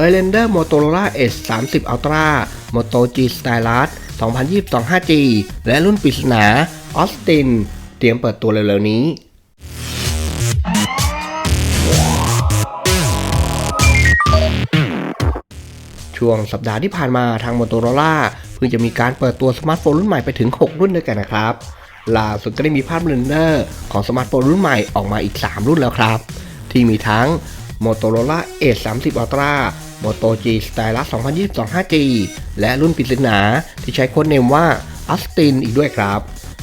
Highlander Motorola Edge 30 Ultra Moto G Stylus 2022 5G และรุ่นปริศนา Austin เตรียมเปิดตัวเร็วๆนี้ช่วงสัปดาห์ที่ผ่านมาทาง Motorola เพิ่งจะมีการเปิดตัวสมาร์ทโฟนรุ่นใหม่ไปถึง 6 รุ่นด้วยกันนะครับ ล่าสุดก็ได้มีภาพเรนเดอร์ของสมาร์ทโฟนรุ่นใหม่ออกมาอีก 3 รุ่นแล้วครับ ที่มีทั้ง Motorola Edge 30 Ultra Moto G Stylus 2022 5G และรุ่นปริศนาที่ใช้ค้ดเนมว่า Austin อีกด้วยครับ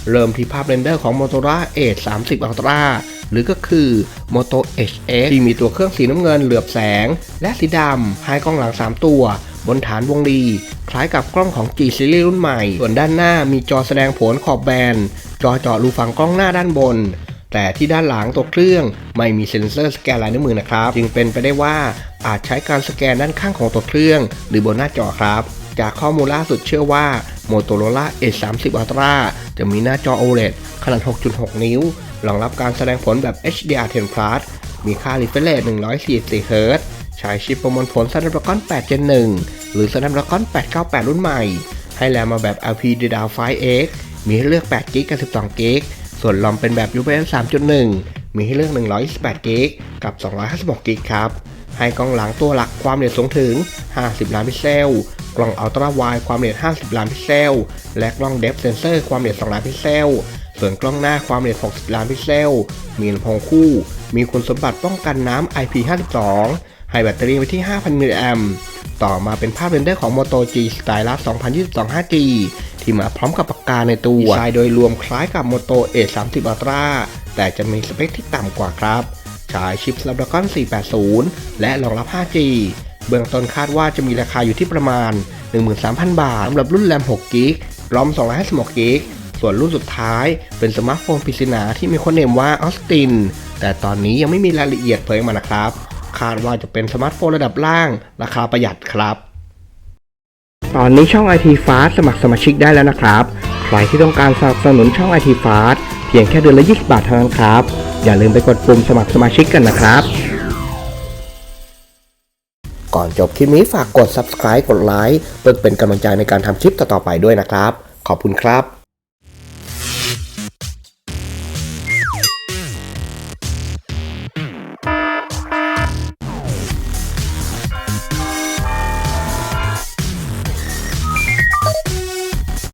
เริ่มที่ภาพเรนเดอร์ของ Motorola Edge 30 Ultra หรือก็คือ Moto HX ที่มีตัวเครื่องสีน้ำเงินเหลือบแสง และสีดำให้กล้องหลัง 3 ตัว บนฐานวงรีคล้ายกับกล้องของ G Series รุ่นใหม่ ส่วนด้านหน้ามีจอแสดงผลขอบแบน จอเจาะรูฝังกล้องหน้าด้านบนแต่ที่ด้านหลังตัวเครื่องไม่มีเซ็นเซอร์สแกนลายนิ้วมือนะครับ จึงเป็นไปได้ว่า อาจใช้การสแกนด้านข้างของตัวเครื่อง หรือบนหน้าจอครับ จากข้อมูลล่าสุดเชื่อว่า Motorola Edge 30 Ultra จะมีหน้าจอ OLED ขนาด 6.6 นิ้วรองรับการแสดงผลแบบ HDR10 Plus มีค่า refresh rate 144 Hz ใช้ชิปประมวลผล Snapdragon 8 Gen 1 หรือ Snapdragon 898 รุ่นใหม่ ให้แรมมาแบบ LPDDR5X มีให้เลือก8 g b กับ 12 g b ส่วนลอมเป็นแบบ UPS 3.1 มีให้เลือก 128 g b กับ 256 g b ครับ ให้กล้องหลังตัวหลักความละเอียดสูงถึง 50 ล้านพิกเซล กล้องอัลตร้าไวด์ความละเอียด50 ล้านพิกเซล และกล้องเดฟเซนเซอร์ความละเอียด2ล้านพิกเซล ส่วนกล้องหน้าความละเอียด60 ล้านพิกเซล มีลำโพงคู่ มีคุณสมบัติป้องกันน้ำ IP52 ให้แบตเตอรี่ไว้ที่ 5,000 มิลลิแอมต่อมาเป็นภาพเรนเดอร์ของ Moto G Stylus 2022 5G ที่มาพร้อมกับปากกาในตัวดีไซน์โดยรวมคล้ายกับ Moto Edge 30 Ultra แต่จะมีสเปคที่ต่ำกว่าครับ ใช้ชิป Snapdragon 480 และรองรับ 5G เบื้องต้นคาดว่าจะมีราคาอยู่ที่ประมาณ 13,000 บาทสำหรับรุ่นแรม6กิกรอม256กิกส่วนรุ่นสุดท้ายเป็นสมาร์ทโฟนปริศนาที่มีคนเนมว่า Austin แต่ตอนนี้ยังไม่มีรายละเอียดเผยออกมานะครับ คาดว่าจะเป็นสมาร์ทโฟนระดับล่าง ราคาประหยัดครับ ตอนนี้ช่อง IT Fast สมัครสมาชิกได้แล้วนะครับ ใครที่ต้องการสนับสนุนช่อง IT Fast เพียงแค่เดือนละ 20 บาทเท่านั้นครับ อย่าลืมไปกดปุ่มสมัครสมาชิกกันนะครับ ก่อนจบคลิปนี้ฝากกด subscribe กดไลค์เพื่อเป็นกำลังใจในการทำคลิปต่อๆไปด้วยนะครับ ขอบคุณครับ